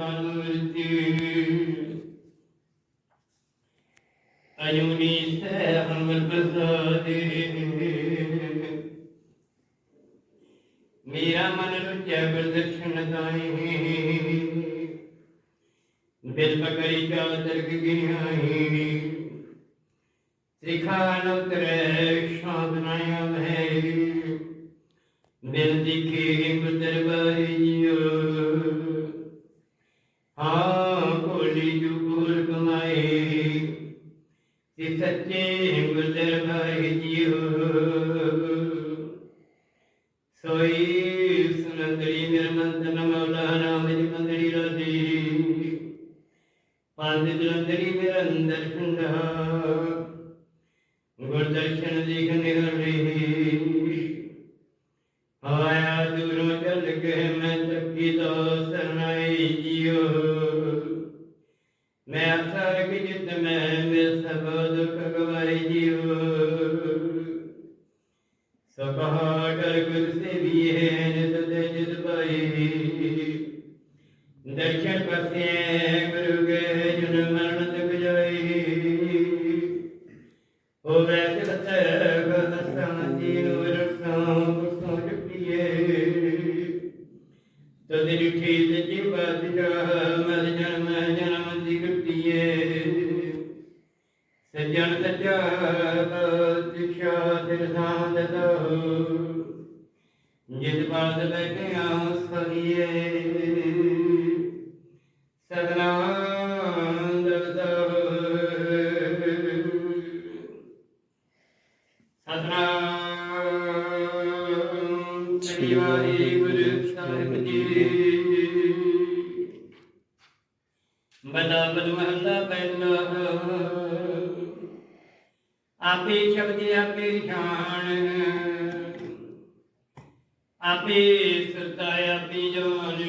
ਮਨ ਵਿੱਚ ਅਯੁਨੀ ਸੇ ਹਮਰ ਪ੍ਰਸਾਦੇ ਮੇਰਾ ਮਨ ਰੁਚੈ ਪ੍ਰਦਰਸ਼ਨ ਦਾਈ ਬਿਲ ਬਕਰੀ ਕਾ ਦਰਗ ਗਿਨਾਈ ਸਿਖਾਨ ਉਤਰੇ ਸ਼ਾਂਤ ਨਾਇਮ ਹੈ ਬਿਲ ਦਿਖੇ ਗੁਦਰ ਬਾਈ ਜਿਓ ਹਾਂ ਕੋਲੀ ਜੂ ਗੁਰ ਕਮਾਏ ਤੇ ਸੱਚੇ ਗੁਦਰ ਬਾਈ ਜਿਓ ਸੋਈ ਸੁਨੰਦਰੀ ਨਿਰਮੰਤਨ ਮੌਲਾ ਨਾਮ ਦੀ ਮੰਦਰੀ ਰਦੀ ਪੰਜ ਜਲੰਦਰੀ ਨਿਰੰਦਰ ਖੰਡਾ ਗੁਰਦਰਸ਼ਨ ਦੇਖ ਨਿਹਰੀ ਆਇਆ ਦੂਰੋਂ ਚੱਲ ਕੇ ਮੈਂ ਚੱਕੀ ਤੋਂ ਸਰਨਾਈ ਜਿਉ ਮੈਂ ਅਸਰ ਕਿ ਜਿਤ ਮੈਂ ਮਿਲ ਸਭ ਦੁਖ ਗਵਾਈ ਜਿਉ ਸਭਾ ਕਰ ਗੁਰ ਸੇਵੀ ਹੈ ਨਿਤ ਤੇ ਜਿਤ ਪਾਈ ਦਰਸ਼ਨ ਪਸੇ ਗੁਰੂ ਕੇ ਜਨ ਮਰਨ ਤਕ ਸੱਜਣ ਸੱਜਾ ਦਿਸ਼ਾ ਸਿਰ ਸਾਂਦ ਜਿਤ ਬਾਦ ਬੈਠਿਆ ਸਰੀਏ ਸਤਨਾਮ ਦਰਸੋ ਸਤਨਾਮ ਸ੍ਰੀ ਵਾਹਿਗੁਰੂ ਸਾਹਿਬ ਜੀ ਬਦਾ ਬਦ ਪਹਿਲਾ ਆਪੇ ਸ਼ਬਦ ਆਪੇ ਸ਼ਾਨ ਆਪੇ ਸੁਰਤਾ ਆਪੇ ਜੋਨ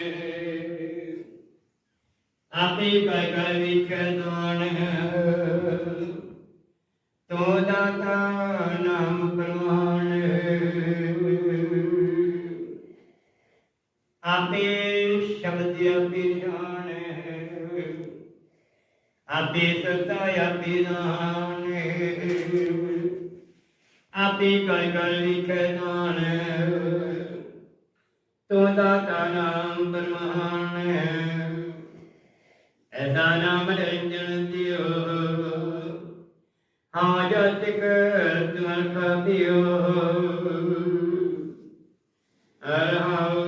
ਆਪੇ ਕੈ ਕੈ ਵਿਖੇ ਤੋ ਦਾਤਾ ਨਾਮ ਪ੍ਰਮਾਣ ਆਪੇ ਸ਼ਬਦ ਆਪੇ ਜਾਣ ਆਪੇ ਸਤਾ ਆਪੇ ਦਾਨ। ਆਪੇ ਕੈ ਕੈ ਵਿਖੇ ਦਾਨ ਤੋ ਦਾਤਾ ਨਾਮ ਪ੍ਰਮਾਣ ਐਸਾ ਨਾਮ ਰੰਜਨ ਦਿਓ। ਹਾਂ ਜਤਿਕ ਤੁਮਰ ਖਾਬਿਓ ਅਰਹਾਉ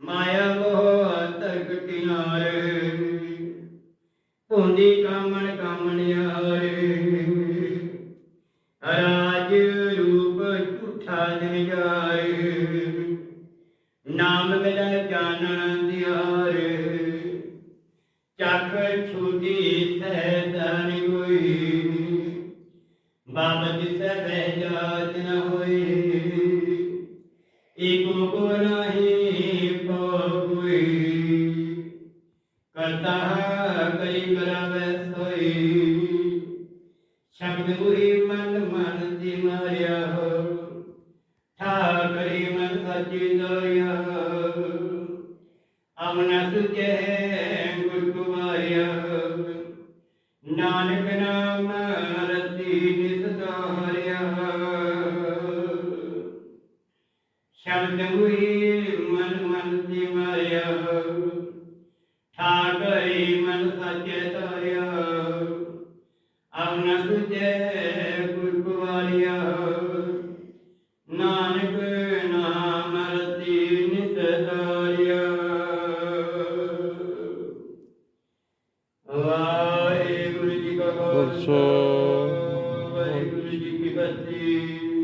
ਮਾਇਆ ਮੋਹ ਅੰਤਰ ਕਟਿਨਾਰੇ ਪੁੰਦੀ ਕਾਮਣ ਕਾਮਣਿਆਰੇ ਨਾਮ ਮਿਲੈ ਜਾਣਨ ਦਿਆਰੇ। ਚੱਕ ਛੂਟੀ ਸਹਿਦਾਨ ਹੋਈ ਬਾਬਤ ਸੇ ਬਹਿ ਜਾਤ ਨ ਹੋਈ ਏਕੋ ਕੋ ਨਹੀਂ ਕੋਈ। ਕਰਤਾ ਕਈ ਕਰਾਵੇ ਸੋਈ। ਸ਼ਬਦ ਗੁਰੀ ਮਨ ਮਨ ਨਾਨਕ ਨਾਮ ਰਤੀ ਨਿਸਦਾਰਿਆ ਸ਼ਬਦ ਹੋਈ ਮਨ ਮਨ ਦੀ ਮਾਰਿਆ। ਠਾਕਰੀ ਮਨ ਸੱਚੇ ਵਾਹਿਗੁਰੂ ਜੀ ਵਾਹਿਗੁਰੂ ਜੀ ਕੀ ਫਤਿਹ